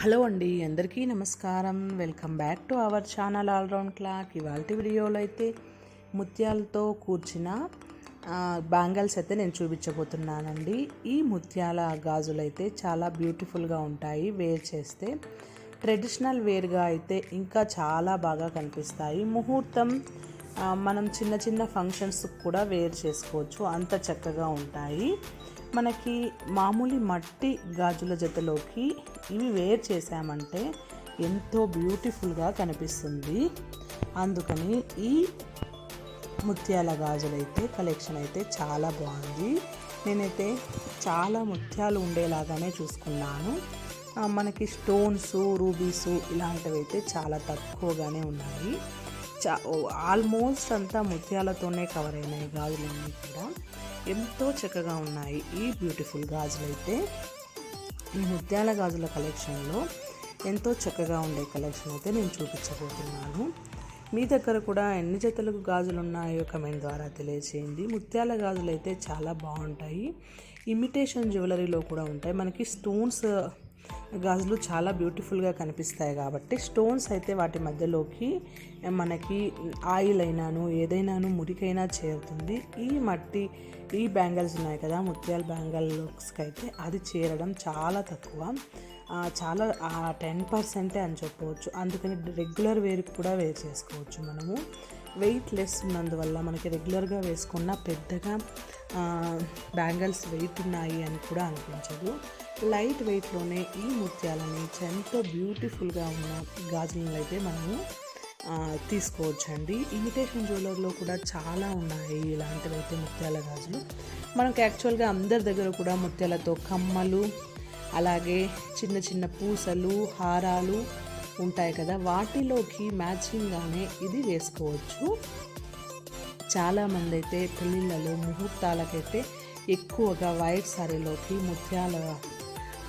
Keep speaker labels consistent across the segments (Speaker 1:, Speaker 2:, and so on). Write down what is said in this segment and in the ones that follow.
Speaker 1: Hello అండి అందరికీ నమస్కారం. Welcome back to our channel all round clock. ఇవాళ వీడియోలో అయితే ముత్యాలతో కూర్చిన బ్యాంగిల్స్ అయితే నేను చూపించబోతున్నానండి. ఈ ముత్యాల గాజులు అయితే చాలా బ్యూటిఫుల్గా ఉంటాయి. వేర్ చేస్తే ట్రెడిషనల్ వేర్గా అయితే ఇంకా చాలా బాగా కనిపిస్తాయి. ముహూర్తం మనం చిన్న చిన్న ఫంక్షన్స్ కూడా వేర్ చేసుకోవచ్చు. అంత చక్కగా ఉంటాయి. మనకి మామూలు మట్టి గాజుల జతలోకి ఇవి వేర్ చేసామంటే ఎంతో బ్యూటిఫుల్గా కనిపిస్తుంది. అందుకని ఈ ముత్యాల గాజులైతే కలెక్షన్ అయితే చాలా బాగుంది. నేనైతే చాలా ముత్యాలు ఉండేలాగానే చూసుకున్నాను. మనకి స్టోన్స్ రూబీస్ ఇలాంటివి అయితే చాలా తక్కువగానే ఉన్నాయి. ఆల్మోస్ట్ అంతా ముత్యాలతోనే కవర్ అయినాయి గాజులన్నీ కూడా. ఎంతో చక్కగా ఉన్నాయి ఈ బ్యూటిఫుల్ గాజులు అయితే ఈ ముత్యాల గాజుల కలెక్షన్లో ఎంతో చక్కగా ఉండే కలెక్షన్ అయితే నేను చూపించబోతున్నాను. మీ దగ్గర కూడా ఎన్ని జతలకు గాజులు ఉన్నాయో కమెంట్ ద్వారా తెలియచేయండి. ముత్యాల గాజులు అయితే చాలా బాగుంటాయి. ఇమిటేషన్ జ్యువెలరీలో కూడా ఉంటాయి. మనకి స్టోన్స్ గాజులు చాలా బ్యూటిఫుల్గా కనిపిస్తాయి కాబట్టి స్టోన్స్ అయితే వాటి మధ్యలోకి మనకి ఆయిల్ అయినాను ఏదైనాను మురికైనా చేరుతుంది. ఈ మట్టి ఈ బ్యాంగిల్స్ ఉన్నాయి కదా ముత్యాల బ్యాంగిల్స్కి అయితే అది చేరడం చాలా తక్కువ. ఆ, చాలా టెన్ పర్సెంటే అని చెప్పవచ్చు. అందుకని రెగ్యులర్ వేర్కి కూడా వేర్ చేసుకోవచ్చు మనము. వెయిట్ లెస్ ఉన్నందువల్ల మనకి రెగ్యులర్గా వేసుకున్న పెద్దగా బ్యాంగిల్స్ వెయిట్ ఉన్నాయి అని కూడా అనిపించదు. లైట్ వెయిట్లోనే ఈ ముత్యాలని ఎంతో బ్యూటిఫుల్గా ఉన్న గాజులను అయితే మనము తీసుకోవచ్చండి. ఇమిటేషన్ జ్యువెలర్లో కూడా చాలా ఉన్నాయి ఇలాంటివి అయితే ముత్యాల గాజులు. మనకు యాక్చువల్గా అందరి దగ్గర కూడా ముత్యాలతో కమ్మలు అలాగే చిన్న చిన్న పూసలు హారాలు ఉంటాయి కదా. వాటిలోకి మ్యాచింగ్గానే ఇది వేసుకోవచ్చు. చాలామంది అయితే పెళ్ళిళ్ళలో ముహూర్తాలకైతే ఎక్కువగా వైట్ సారీలోకి ముత్యాల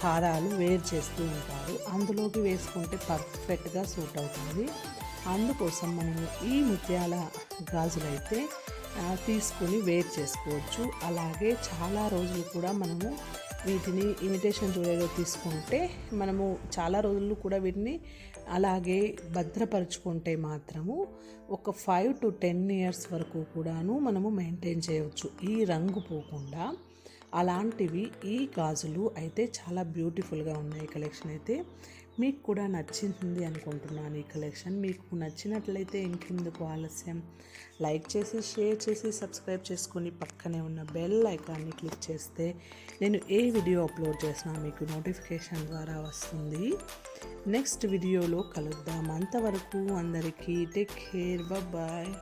Speaker 1: హారాలు వేర్ చేస్తూ ఉంటారు. అందులోకి వేసుకుంటే పర్ఫెక్ట్గా సూట్ అవుతుంది. అందుకోసం మనము ఈ ముత్యాల గాజులైతే తీసుకుని వేర్ చేసుకోవచ్చు. అలాగే చాలా రోజులు కూడా మనము వీటిని ఇమిటేషన్ జ్యువెలరీలో తీసుకుంటే మనము చాలా రోజులు కూడా వీటిని అలాగే భద్రపరుచుకుంటే మాత్రము ఒక ఫైవ్ టు టెన్ ఇయర్స్ వరకు కూడాను మనము మెయింటైన్ చేయవచ్చు. ఈ రంగు పోకుండా అలాంటివి ఈ గాజులు అయితే చాలా బ్యూటిఫుల్గా ఉన్నాయి. కలెక్షన్ అయితే మీకు కూడా నచ్చింది అనుకుంటున్నాను ఈ కలెక్షన్. మీకు నచ్చినట్లయితే ఇంకెందుకు ఆలస్యం. లైక్ చేసి షేర్ చేసి సబ్స్క్రైబ్ చేసుకొని పక్కనే ఉన్న బెల్ ఐకాన్ని క్లిక్ చేస్తే నేను ఏ వీడియో అప్లోడ్ చేసినా మీకు నోటిఫికేషన్ ద్వారా వస్తుంది. నెక్స్ట్ వీడియోలో కలుద్దాం. అంతవరకు అందరికీ టేక్ కేర్. బాయ్.